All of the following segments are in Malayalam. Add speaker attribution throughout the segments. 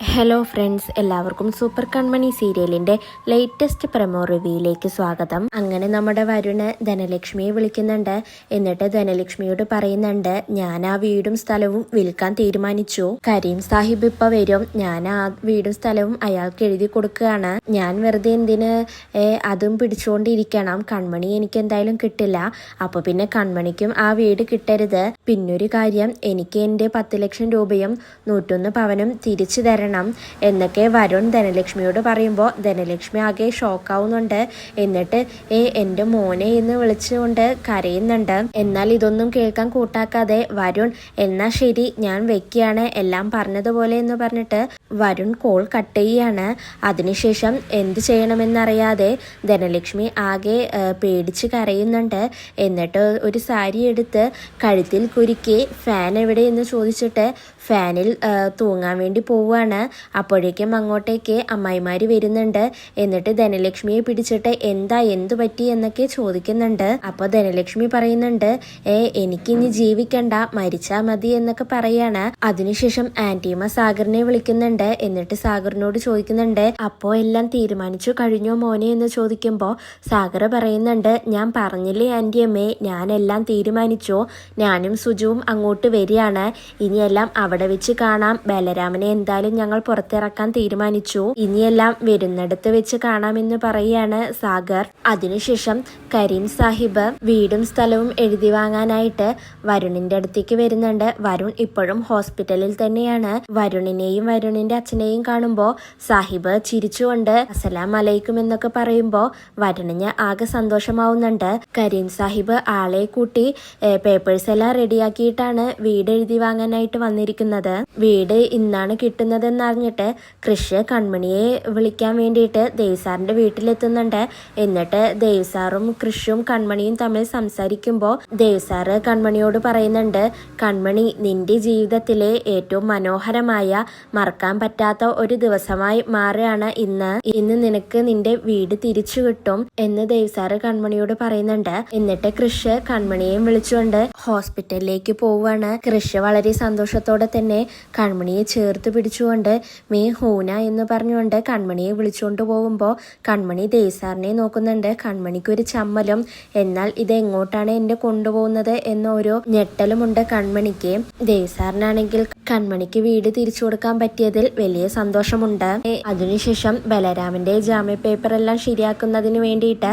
Speaker 1: ഹലോ ഫ്രണ്ട്സ് എല്ലാവർക്കും സൂപ്പർ കൺമണി സീരിയലിന്റെ ലേറ്റസ്റ്റ് പ്രമോ റിവ്യൂയിലേക്ക് സ്വാഗതം. അങ്ങനെ നമ്മുടെ വരുണ് ധനലക്ഷ്മിയെ വിളിക്കുന്നുണ്ട്. എന്നിട്ട് ധനലക്ഷ്മിയോട് പറയുന്നുണ്ട് ഞാൻ ആ വീടും സ്ഥലവും വിൽക്കാൻ തീരുമാനിച്ചു. കരീം സാഹിബ് ഇപ്പൊ വരും. ഞാൻ ആ വീടും സ്ഥലവും അയാൾക്ക് എഴുതി കൊടുക്കുകയാണ്. ഞാൻ വെറുതെ എന്തിന് അതും പിടിച്ചുകൊണ്ടിരിക്കണം കൺമണി എനിക്ക് എന്തായാലും കിട്ടില്ല. അപ്പൊ പിന്നെ കൺമണിക്കും ആ വീട് കിട്ടരുത്. പിന്നൊരു കാര്യം എനിക്ക് എന്റെ പത്ത് ലക്ഷം രൂപയും നൂറ്റൊന്ന് പവനും തിരിച്ചു തരണം. എന്നൊക്കെ വരുൺ ധനലക്ഷ്മിയോട് പറയുമ്പോൾ ധനലക്ഷ്മി ആകെ ഷോക്കാവുന്നുണ്ട് എന്നിട്ട് ഏ എന്റെ മോനെ എന്ന് വിളിച്ചുകൊണ്ട് കരയുന്നുണ്ട്. എന്നാൽ ഇതൊന്നും കേൾക്കാൻ കൂട്ടാക്കാതെ വരുൺ എന്നാ ശരി ഞാൻ വെക്കുകയാണ്. എല്ലാം പറഞ്ഞതുപോലെ എന്ന് പറഞ്ഞിട്ട് വരുൺ കോൾ കട്ട് ചെയ്യാണ്. അതിനുശേഷം എന്ത് ചെയ്യണമെന്നറിയാതെ ധനലക്ഷ്മി ആകെ പേടിച്ച് കരയുന്നുണ്ട്. എന്നിട്ട് ഒരു സാരി എടുത്ത് കഴുത്തിൽ കുരുക്കി ഫാൻ എവിടെ? എന്ന് ചോദിച്ചിട്ട് ഫാനിൽ തൂങ്ങാൻ വേണ്ടി പോവുകയാണ്. അപ്പോഴേക്കും അങ്ങോട്ടേക്ക് അമ്മായിമാർ വരുന്നുണ്ട്. എന്നിട്ട് ധനലക്ഷ്മിയെ പിടിച്ചിട്ട് എന്താ എന്തു പറ്റി? എന്നൊക്കെ ചോദിക്കുന്നുണ്ട്. അപ്പോൾ ധനലക്ഷ്മി പറയുന്നുണ്ട് ഏ എനിക്കിനി ജീവിക്കണ്ട മരിച്ചാൽ മതി എന്നൊക്കെ പറയാണ്. അതിനുശേഷം ആന്റിയമ്മ സാഗറിനെ വിളിക്കുന്നുണ്ട്. എന്നിട്ട് സാഗറിനോട് ചോദിക്കുന്നുണ്ട് അപ്പോ എല്ലാം തീരുമാനിച്ചു കഴിഞ്ഞോ മോനെ? എന്ന് ചോദിക്കുമ്പോൾ സാഗർ പറയുന്നുണ്ട് ഞാൻ പറഞ്ഞില്ലേ ആന്റിയമ്മേ എല്ലാം തീരുമാനിച്ചു. ഞാനും സുജുവും അങ്ങോട്ട് വരികയാണ്. ഇനിയെല്ലാം അവിടെ വെച്ച് കാണാം. ബലരാമനെ എന്തായാലും ഞങ്ങൾ പുറത്തിറക്കാൻ തീരുമാനിച്ചു. ഇനിയെല്ലാം വരുന്നിടത്ത് വെച്ച് കാണാമെന്ന് പറയുകയാണ് സാഗർ. അതിനുശേഷം കരീം സാഹിബ് വീടും സ്ഥലവും എഴുതി വാങ്ങാനായിട്ട് വരുണിന്റെ അടുത്തേക്ക് വരുന്നുണ്ട്. വരുൺ ഇപ്പോഴും ഹോസ്പിറ്റലിൽ തന്നെയാണ്. വരുണിനെയും വരുണിന്റെ അച്ഛനെയും കാണുമ്പോൾ സാഹിബ് ചിരിച്ചുകൊണ്ട് അസലാം അലൈക്കും എന്നൊക്കെ പറയുമ്പോൾ വരണിഞ്ഞ് ആകെ സന്തോഷമാവുന്നുണ്ട്. കരീം സാഹിബ് ആളെ കൂട്ടി പേപ്പേഴ്സ് എല്ലാം റെഡിയാക്കിയിട്ടാണ് വീട് എഴുതി വാങ്ങാനായിട്ട് വന്നിരിക്കുന്നത്. വീട് ഇന്നാണ് കിട്ടുന്നതെന്നറിഞ്ഞിട്ട് കൃഷ് കൺമണിയെ വിളിക്കാൻ വേണ്ടിയിട്ട് ദേവ്സാറിന്റെ വീട്ടിലെത്തുന്നുണ്ട്. എന്നിട്ട് ദേവ്സാറും കൃഷിയും കൃഷും കൺമണിയും തമ്മിൽ സംസാരിക്കുമ്പോൾ ദേവ്സാറ് കൺമണിയോട് പറയുന്നുണ്ട് കൺമണി നിന്റെ ജീവിതത്തിലെ ഏറ്റവും മനോഹരമായ മറക്കാൻ പറ്റാത്ത ഒരു ദിവസമായി മാറുകയാണ് ഇന്ന്. ഇന്ന് നിനക്ക് നിന്റെ വീട് തിരിച്ചു കിട്ടും എന്ന് ദേവ്സാറ് കൺമണിയോട് പറയുന്നുണ്ട്. എന്നിട്ട് കൃഷ് കൺമണിയെയും വിളിച്ചുകൊണ്ട് ഹോസ്പിറ്റലിലേക്ക് പോവുകയാണ്. കൃഷ് വളരെ സന്തോഷത്തോടെ തന്നെ കൺമണിയെ ചേർത്ത് പിടിച്ചുകൊണ്ട് മേ ഹൂന എന്ന് പറഞ്ഞുകൊണ്ട് കൺമണിയെ വിളിച്ചുകൊണ്ട് പോകുമ്പോൾ കൺമണി ദേവ്സാറിനെ നോക്കുന്നുണ്ട്. കൺമണിക്ക് ഒരു ചമ്മലും എന്നാൽ ഇത് എങ്ങോട്ടാണ് എന്നെ കൊണ്ടുപോകുന്നത് എന്നൊരു ഞെട്ടലുമുണ്ട് കൺമണിക്ക്. ദേവ്സാറിനാണെങ്കിൽ കൺമണിക്ക് വീട് തിരിച്ചു കൊടുക്കാൻ പറ്റിയതിൽ വലിയ സന്തോഷമുണ്ട്. അതിനുശേഷം ബലരാമന്റെ ജാമ്യ പേപ്പർ എല്ലാം ശരിയാക്കുന്നതിന് വേണ്ടിയിട്ട്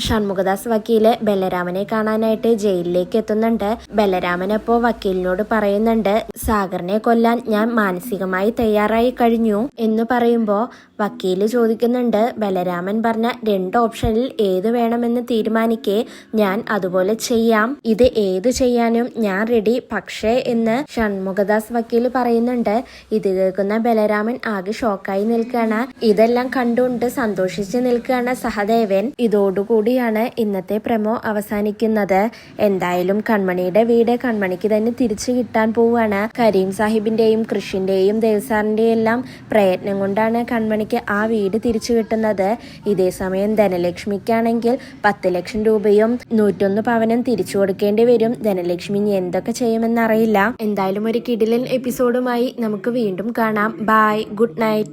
Speaker 1: ഷൺമുഖദാസ് വക്കീൽ ബലരാമനെ കാണാനായിട്ട് ജയിലിലേക്ക് എത്തുന്നുണ്ട്. ബലരാമൻ അപ്പോ വക്കീലിനോട് പറയുന്നുണ്ട് സാഗറിനെ കൊല്ലാൻ ഞാൻ മാനസികമായി തയ്യാറായി കഴിഞ്ഞു. എന്ന് പറയുമ്പോ വക്കീൽ ചോദിക്കുന്നുണ്ട് ബലരാമൻ പറഞ്ഞ രണ്ട് ഓപ്ഷനിൽ ഏത് വേണമെന്ന് തീരുമാനിക്കെ ഞാൻ അതുപോലെ ചെയ്യാം. ഇത് ഏത് ചെയ്യാനും ഞാൻ റെഡി പക്ഷേ എന്ന് ഷൺമുഖദാസ് വക്കീൽ പറയുന്നുണ്ട്. ഇത് കേൾക്കുന്ന ബലരാമൻ ആകെ ഷോക്കായി നിൽക്കുകയാണ്. ഇതെല്ലാം കണ്ടുകൊണ്ട് സന്തോഷിച്ച് നിൽക്കുകയാണ് സഹദേവൻ. ഇതോടുകൂടിയാണ് ഇന്നത്തെ പ്രമോ അവസാനിക്കുന്നത്. എന്തായാലും കൺമണിയുടെ വീട് കൺമണിക്ക് തന്നെ തിരിച്ചു കിട്ടാൻ പോവുകയാണ്. കരീം സാഹിബിന്റെയും കൃഷിന്റെയും ദേവസാറിന്റെയും എല്ലാം പ്രയത്നം കൊണ്ടാണ് കൺമണിക്ക് ആ വീട് തിരിച്ചു കിട്ടുന്നത്. ഇതേ സമയം ധനലക്ഷ്മിക്കാണെങ്കിൽ പത്ത് ലക്ഷം രൂപയും നൂറ്റൊന്ന് പവനും തിരിച്ചു കൊടുക്കേണ്ടി വരും. ധനലക്ഷ്മി ഇനി എന്തൊക്കെ ചെയ്യുമെന്നറിയില്ല. എന്തായാലും ഒരു കിടിലൻ എപ്പിസോഡുമായി നമുക്ക് വീണ്ടും കാണാം. Bye good night